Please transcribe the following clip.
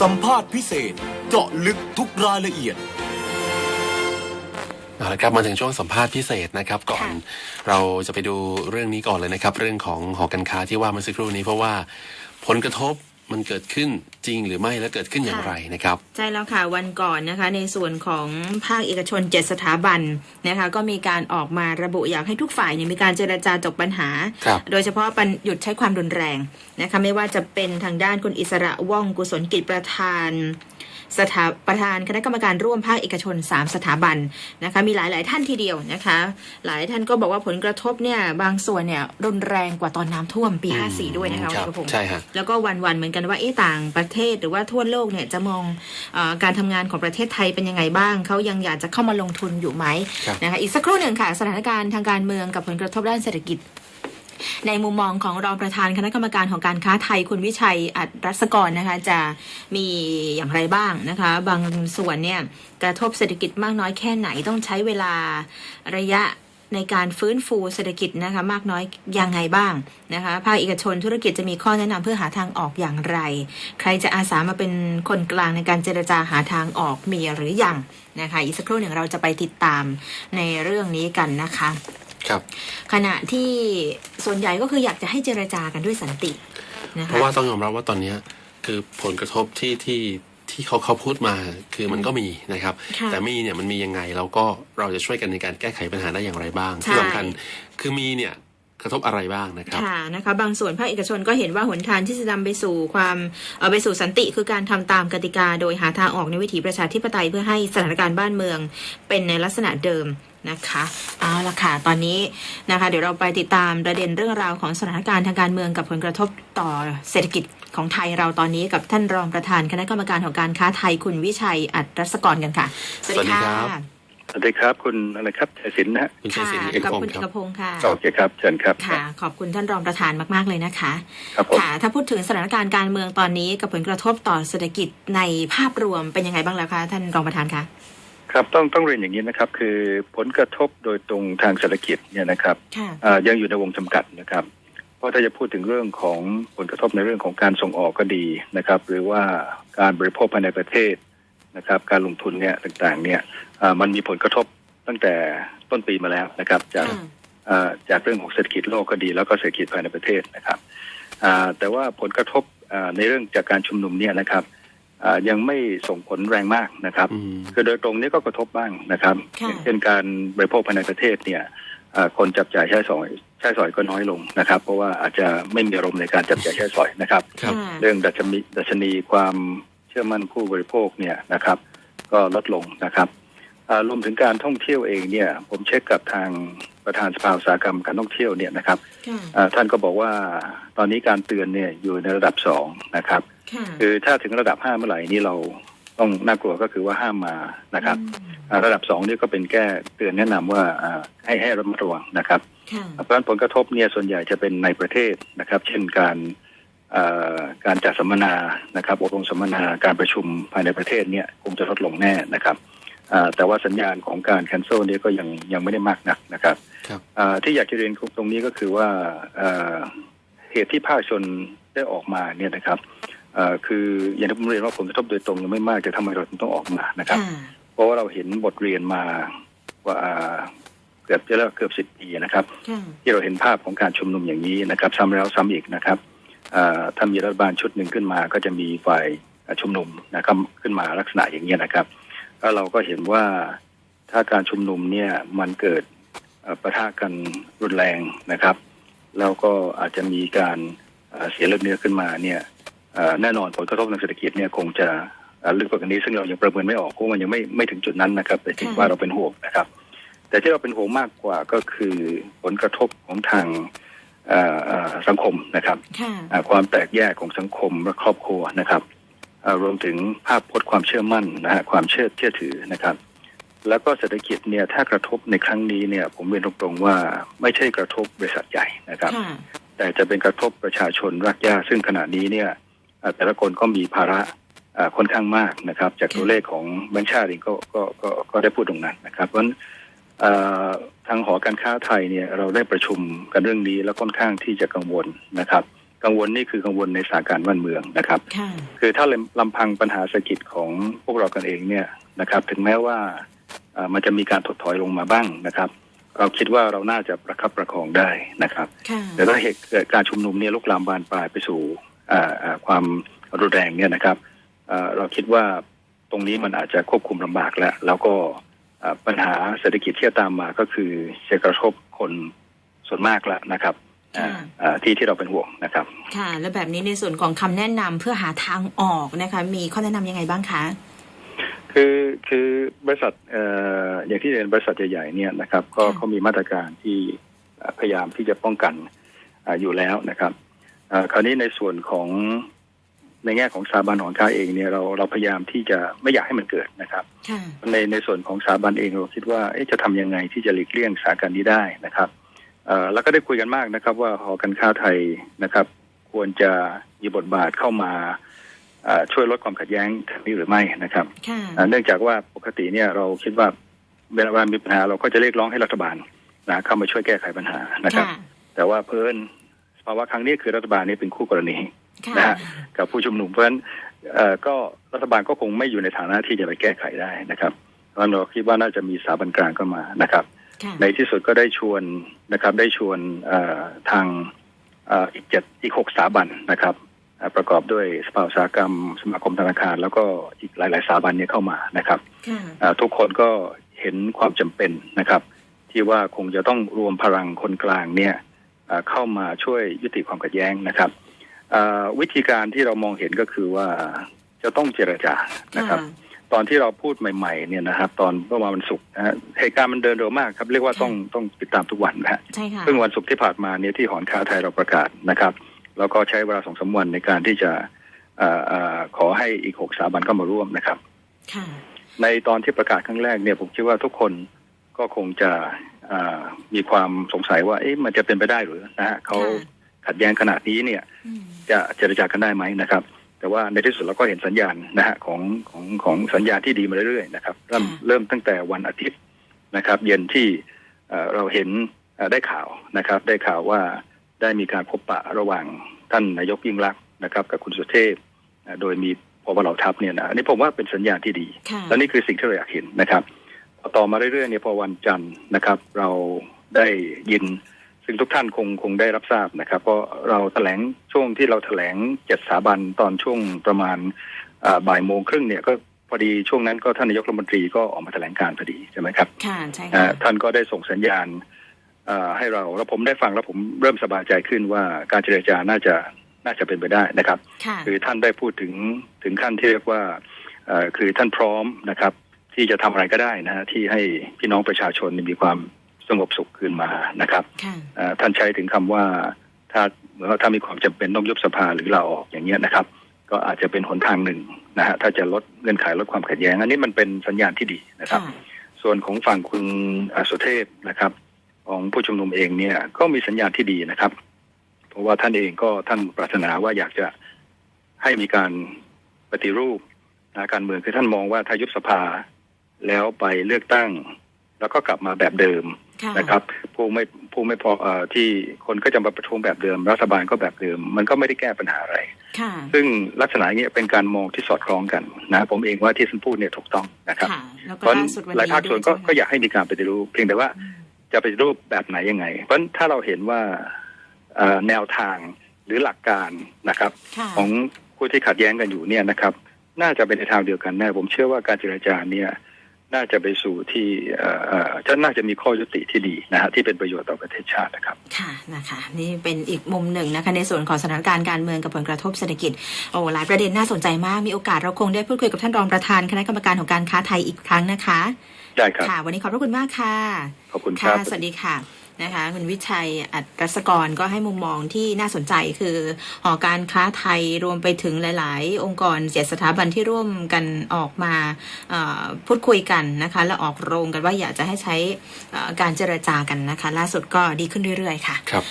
สัมภาษณ์พิเศษเจาะลึกทุกรายละเอียดเอาละครับมาถึงช่วงสัมภาษณ์พิเศษนะครับ ก่อนค่ะเราจะไปดูเรื่องนี้ก่อนเลยนะครับ เรื่องของหอการค้าที่ว่าเมื่อสักครู่นี้เพราะว่าผลกระทบ มันเกิดขึ้นจริงหรือไม่และเกิดขึ้นอย่างไรนะครับ ใช่แล้วค่ะวันก่อนนะคะ ในส่วนของภาคเอกชน 7 สถาบันนะคะ ก็มีการออกมาระบุอยากให้ทุกฝ่ายเนี่ยมีการเจรจาจบปัญหาครับโดยเฉพาะปัญหยุดใช้ความรุนแรงนะคะ ไม่ว่าจะเป็นทางด้านคุณอิสระว่องกุศลกิจประธาน สถาประธานคณะกรรมการร่วมภาคเอกชน 3 สถาบันนะคะมีหลาย ๆ ท่านทีเดียวนะคะ หลายท่านก็บอกว่าผลกระทบเนี่ยบางส่วนเนี่ยรุนแรงกว่าตอนน้ำท่วมปี 54 ด้วยนะคะควัรันกระพงศ์ใช่ฮะแล้วก็วันๆเหมือนกันว่าเอ๊ะต่างประเทศหรือว่าทั่วโลกเนี่ยจะมองเออการทำงานของประเทศไทยเป็นยังไงบ้างเขายังอยากจะเข้ามาลงทุนอยู่ไหมครับนะคะอีกสักครู่หนึ่งค่ะ สถานการณ์ทางการเมืองกับผลกระทบด้านเศรษฐกิจ ในมุมมองของรองประธานคณะกรรมการของการค้าไทยคุณวิชัยอัดรัศกรนะคะจะมีอย่างไรบ้างนะคะ บางส่วนเนี่ยกระทบเศรษฐกิจมากน้อยแค่ไหนต้องใช้เวลาระยะในการฟื้นฟูเศรษฐกิจนะคะมากน้อยยังไงบ้างนะคะภาคเอกชนธุรกิจจะมีข้อแนะนำเพื่อหาทางออกอย่างไร ใครจะอาสามาเป็นคนกลางในการเจรจาหาทางออกมีหรือยังนะคะอีกสักครู่หนึ่งเราจะไปติดตามในเรื่องนี้กันนะคะ ครับ ขณะที่ส่วนใหญ่ก็คืออยากจะให้เจรจากันด้วยสันตินะเพคะราะว่าต้องยอมรับว่าตอนเนี้ยคือผลกระทบที่ที่ที่เขาเขาพูดมาคือมันก็มีนะครับค่ะแต่มีเนี่ยมันมียังไงแล้วก็เราจะช่วยกันในการแก้ไขปัญหาได้อย่างไรบ้างใช่ที่สำคัญคือมีเนี่ย กระทบอะไรบ้างนะครับค่ะนะคะบางส่วนภาคเอกชนก็เห็นว่าหนทางที่จะนำไปสู่ความเอ่อไปสู่สันติ คือการทำตามกติกา โดยหาทางออกในวิถีประชาธิปไตยเพื่อให้สถานการณ์บ้านเมืองเป็นในลักษณะเดิมนะคะเอาละค่ะ ตอนนี้นะคะ เดี๋ยวเราไปติดตามประเด็นเรื่องราวของสถานการณ์ทางการเมืองกับผลกระทบต่อเศรษฐกิจของไทยเราตอนนี้กับท่านรองประธานคณะกรรมการของการค้าไทยคุณวิชัยอัดรัศกรกันค่ะ สวัสดีครับ สวัสดีครับ คุณอะไรครับชัยศิลป์นะฮะคุณชัยค่ะศิลป์เอกกับพงคุณศ์คเอรับกพงศ์ค่ะโอเคครับเชิญครับค่ะ ขอบคุณท่านรองประธานมากๆเลยนะคะครับผมค่ะ ถ้าพูดถึงสถานการณ์การเมืองตอนนี้กับผลกระทบต่อเศรษฐกิจในภาพรวมเป็นยังไงบ้างแล้วคะท่านรองประธานคะครับต้องต้องเรียนอย่างนี้นะครับ คือผลกระทบโดยตรงทางเศรษฐกิจเนี่ยนะครับค่ะอ่ายังอยู่ในวงจำกัดนะครับ เพราะถ้าจะพูดถึงเรื่องของผลกระทบในเรื่องของการส่งออกก็ดีนะครับ หรือว่าการบริโภคภายในประเทศ นะครับการลงทุนเนี่ยต่างๆเนี่ยอ่ามันมีผลกระทบตั้งแต่ต้นปีมาแล้วนะครับ จากค่ะอ่าจากเรื่องของเศรษฐกิจโลกก็ดี แล้วก็เศรษฐกิจภายในประเทศนะครับอ่าแต่ว่าผลกระทบอ่าในเรื่องจากการชุมนุมเนี่ยนะครับอ่ายังไม่ส่งผลแรงมากนะครับอืมคือโดยตรงนี้ก็กระทบบ้างนะครับค่ะอย่างเช่นการบริโภคภายในประเทศเนี่ยอ่าคนจับจ่ายใช้สอยใช้สอยก็น้อยลงนะครับ เพราะว่าอาจจะไม่มีอารมณ์ในการจับจ่ายใช้สอยนะครับครับค่ะเรื่องดัชนีดัชนีความเชื่อมั่นผู้บริโภคเนี่ยนะครับ ก็ลดลงนะครับอ่ารวมถึงการท่องเที่ยวเองเนี่ย ผมเช็คกับทางประธานสภาอุตสาหกรรมการท่องเที่ยวเนี่ยนะครับค่ะอ่าท่านก็บอกว่าตอนนี้การเตือนเนี่ยอยู่ในระดับสองนะครับค่ะคือถ้าถึงระดับห้าเมื่อไหร่นี่เราต้องน่ากลัวก็คือว่าห้ามมานะครับอืมอ่าระดับสองนี่ก็เป็นแก้เตือนแนะนำว่าอ่าให้ให้ระมัดระวังนะครับค่ะเพราะฉะนั้นผลกระทบเนี่ยส่วนใหญ่จะเป็นในประเทศนะครับ เช่นการอ่า การจัดสัมมนานะครับอบรมสัมมนาการประชุมภายในประเทศเนี่ยคงจะลดลงแน่นะครับอ่าแต่ว่าสัญญาณของการ cancel เนี่ยก็ยังยังไม่ได้มากนักนะครับครับอ่าที่อยากจะเรียนตรงนี้ก็คือว่าอ่าเหตุที่ภาคชนได้ออกมาเนี่ยนะครับอ่าคืออย่างที่ผมเรียนว่าผลกระทบโดยตรงยังไม่มากแต่ทำไมเราถึงต้องออกมานะครับค่ะเพราะว่าเราเห็นบทเรียนมาว่าเกือบจะแล้วเกือบสิบปีนะครับค่ะที่เราเห็นภาพของการชุมนุมอย่างนี้นะครับ ซ้ำแล้วซ้ำอีกนะครับอ่า ถ้ามีรัฐบาลชุดหนึ่งขึ้นมา ก็จะมีฝ่ายชุมนุมนะครับขึ้นมาลักษณะอย่างนี้นะครับแล้วเราก็เห็นว่าถ้าการชุมนุมเนี่ยมันเกิดเอ่อปะทะกันรุนแรงนะครับแล้วก็อาจจะมีการเสียเลือดเนื้อขึ้นมาเนี่ยแน่นอนผลกระทบทางเศรษฐกิจเนี่ยคงจะลึกกว่านี้ซึ่งเรายังประเมินไม่ออกเพราะมันยังไม่ไม่ถึงจุดนั้นนะครับ แต่ถึงว่าเราเป็นห่วงนะครับ แต่ที่เราเป็นห่วงมากกว่าก็คือผลกระทบของทาง สังคมนะครับค่ะอ่าความแตกแยกของสังคมและครอบครัวนะครับอ่ารวมถึงภาพพจน์ความเชื่อมั่นนะฮะความเชื่อเชื่อถือนะครับ แล้วก็เศรษฐกิจเนี่ยถ้ากระทบในครั้งนี้เนี่ย ผมเรียนตรงๆว่าไม่ใช่กระทบบริษัทใหญ่นะครับค่ะแต่จะเป็นกระทบประชาชนรากหญ้าซึ่งขณะนี้เนี่ยอ่าแต่ละคนก็มีภาระอ่าค่อนข้างมากนะครับ จากตัวเลขของแบงก์ชาติเองก็ก็ก็ก็ได้พูดตรงนั้นนะครับเพราะฉะนั้นอ่า ทางหอการค้าไทยเนี่ยเราได้ประชุมกันเรื่องนี้แล้วค่อนข้างที่จะกังวลนะครับกกังวลนี่คือกังวลในสถานการณ์บ้านเมืองนะครับค่ะคือถ้าลำพังปัญหาเศรษฐกิจของพวกเรากันเองเนี่ยนะครับ ถึงแม้ว่าเอ่อมันจะมีการถดถอยลงมาบ้างนะครับ เราคิดว่าเราน่าจะประคับประคองได้นะครับค่ะแต่ถ้าเหตุเกิดการชุมนุมเนี่ยลุกลามบานปลายไปสู่อ่าอ่าความรุนแรงเนี่ยนะครับเอ่อเราคิดว่าตรงนี้มันอาจจะควบคุมลำบากแล้ว แล้วก็อ่า ปัญหาเศรษฐกิจที่จะตามมาก็คือจะกระทบคนส่วนมากแล้วนะครับอ่าค่ะอ่าที่ที่เราเป็นห่วงนะครับ ค่ะ แล้วแบบนี้ในส่วนของคำแนะนำเพื่อหาทางออกนะคะ มีข้อแนะนำยังไงบ้างคะคือคือบริษัทเอ่ออย่างที่เรียนบริษัทใหญ่ๆเนี่ยนะครับ ก็ค่ะเขามีมาตรการที่เอ่อพยายามที่จะป้องกันอ่าอยู่แล้วนะครับเอ่อคราวนี้ในส่วนของ ในแง่ของสถาบันของค้าเองเนี่ยเราเราพยายามที่จะไม่อยากให้มันเกิดนะครับค่ะในในส่วนของสถาบันเองเราคิดว่าเอ๊ะจะทำยังไงที่จะหลีกเลี่ยงสถานการณ์นี้ได้นะครับเอ่อแล้วก็ได้คุยกันมากนะครับ ว่าหอการค้าไทยนะครับ ควรจะมีบทบาทเข้ามาเอ่อช่วยลดความขัดแย้งนี้หรือไม่นะครับค่ะอ่าเนื่องจากว่าปกติเนี่ยเราคิดว่าเวลามีปัญหาเราก็จะเรียกร้องให้รัฐบาลนะเข้ามาช่วยแก้ไขปัญหานะครับค่ะแต่ว่าเพิ่นภาวะครั้งนี้คือรัฐบาลนี่เป็นคู่กรณีค่ะ นะฮะกับผู้ชุมนุมเพราะฉะนั้นเอ่อก็รัฐบาลก็คงไม่อยู่ในฐานะที่จะไปแก้ไขได้นะครับเพราะฉะนั้นเราคิดว่าน่าจะมีสถาบันกลางเข้ามานะครับค่ะในที่สุดก็ได้ชวนนะครับ ได้ชวนเอ่อทางเอ่ออีกเจ็ดอีกหกสถาบันนะครับเอ่อประกอบด้วยสภาอุตสาหกรรมสมาคมธนาคาร แล้วก็อีกหลาย ๆสถาบันเนี่ยเข้ามานะครับค่ะอ่าทุกคนก็เห็นความจำเป็นนะครับ ที่ว่าคงจะต้องรวมพลังคนกลางเนี่ยอ่าเข้ามาช่วยยุติความขัดแย้งนะครับอ่า วิธีการที่เรามองเห็นก็คือว่าจะต้องเจรจานะครับ ตอนที่เราพูดใหม่ ๆ เนี่ยนะครับ ตอนเมื่อวานวันศุกร์นะฮะเหตุการณ์มันเดินเร็วมากครับเรียกว่าต้องต้องติดตามทุกวันนะฮะใช่ค่ะซึ่งวันศุกร์ที่ผ่านมาเนี่ยที่หอนค้าไทยเราประกาศนะครับ แล้วก็ใช้เวลาสองสามวันในการที่จะเอ่อเอ่อขอให้อีกหกสถาบันเข้ามาร่วมนะครับค่ะในตอนที่ประกาศครั้งแรกเนี่ยผมคิดว่าทุกคนก็คงจะอ่ามีความสงสัยว่าเอ๊ะมันจะเป็นไปได้หรือนะฮะเขาค่ะ ขัดแย้งขนาดนี้เนี่ยอืมจะเจรจากันได้ไหมนะครับ แต่ว่าในที่สุดเราก็เห็นสัญญาณนะฮะของของของสัญญาณที่ดีมาเรื่อยๆนะครับ เริ่มค่ะเริ่มตั้งแต่วันอาทิตย์นะครับ เย็นที่เอ่อเราเห็นเอ่อได้ข่าวนะครับ ได้ข่าวว่าได้มีการพบปะระหว่างท่านนายกยิ่งรักษณ์นะครับ กับคุณสุเทพเอ่อโดยมีพบเหล่าทัพเนี่ยนะอันนี้ผมว่าเป็นสัญญาณที่ดีค่ะและนี่คือสิ่งที่เราอยากเห็นนะครับพอต่อมาเรื่อยๆเนี่ยพอวันจันทร์นะครับ เราได้ยิน ซึ่งทุกท่านคงคงได้รับทราบนะครับ เพราะเราแถลงช่วงที่เราแถลงเจ็ดสถาบันตอนช่วงประมาณอ่าบ่ายโมงครึ่งเนี่ยก็พอดีช่วงนั้นก็ท่านนายกรัฐมนตรีก็ออกมาแถลงการพอดีใช่ไหมครับค่ะใช่อ่าค่ะท่านก็ได้ส่งสัญญาณอ่าให้เราแล้วผมได้ฟังแล้วผมเริ่มสบายใจขึ้นว่าการเจรจาน่าจะน่าจะเป็นไปได้นะครับค่ะคือท่านได้พูดถึงถึงขั้นที่เรียกว่าเอ่อคือท่านพร้อมนะครับ ที่จะทำอะไรก็ได้นะฮะที่ให้พี่น้องประชาชนมีความ สงบสุขคืนมานะครับค่ะเอ่อท่านใช้ถึงคำว่าถ้าเหมือนว่าถ้ามีความจำเป็นต้องยุบสภาหรือลาออกอย่างเงี้ยนะครับ ก็อาจจะเป็นหนทางหนึ่งนะฮะถ้าจะลดเงื่อนไขลดความขัดแย้ง อันนี้มันเป็นสัญญาณที่ดีนะครับค่ะส่วนของฝั่งคุณอ่าสุเทพนะครับ ของผู้ชุมนุมเองเนี่ยก็มีสัญญาณที่ดีนะครับ เพราะว่าท่านเองก็ท่านปรารถนาว่าอยากจะให้มีการปฏิรูปนะการเมืองคือท่านมองว่าถ้ายุบสภาแล้วไปเลือกตั้ง แล้วก็กลับมาแบบเดิมค่ะ นะครับผู้ไม่ผู้ไม่พอเอ่อที่คนก็จะมาประท้วงแบบเดิม รัฐบาลก็แบบเดิม มันก็ไม่ได้แก้ปัญหาอะไรค่ะซึ่งลักษณะอย่างเงี้ยเป็นการมองที่สอดคล้องกันนะผมเองว่าที่ท่านพูดเนี่ยถูกต้องนะครับค่ะแล้วก็เพราะล่าสุดวันหลายนี้ภาคส่วนก็ด้วยก็อยากให้มีการปฏิรูปเพียงแต่ว่าอืมจะปฏิรูปแบบไหนยังไง เพราะฉะนั้นถ้าเราเห็นว่าเอ่อแนวทางหรือหลักการนะครับค่ะของผู้ที่ขัดแย้งกันอยู่เนี่ยนะครับ น่าจะเป็นในทางเดียวกันแน่ผมเชื่อว่าการเจรจาเนี่ย น่าจะไปสู่ที่เอ่อเอ่อจะน่าจะมีข้อยุติที่ดีนะฮะที่เป็นประโยชน์ต่อประเทศชาตินะครับ ค่ะนะคะนี่เป็นอีกมุมหนึ่งนะคะในส่วนของสถานการณ์การเมืองกับผลกระทบเศรษฐกิจโอ้หลายประเด็นน่าสนใจมากมีโอกาสเราคงได้พูดคุยกับท่านรองประธานคณะกรรมการของการค้าไทยอีกครั้งนะคะได้ครับค่ะ วันนี้ขอบพระคุณมากค่ะขอบคุณคค่ะรับสวัสดีค่ะ นะคะคุณวิชัยอัตรัสกรก็ให้มุมมองที่น่าสนใจคือหอการค้าไทยรวมไปถึงหลาย ๆ องค์กรเสียสถาบันที่ร่วมกันออกมาพูดคุยกันนะคะและออกโรงกันว่าอยากจะให้ใช้การเจรจากันนะคะ ล่าสุดก็ดีขึ้นเรื่อย ๆ ค่ะครับ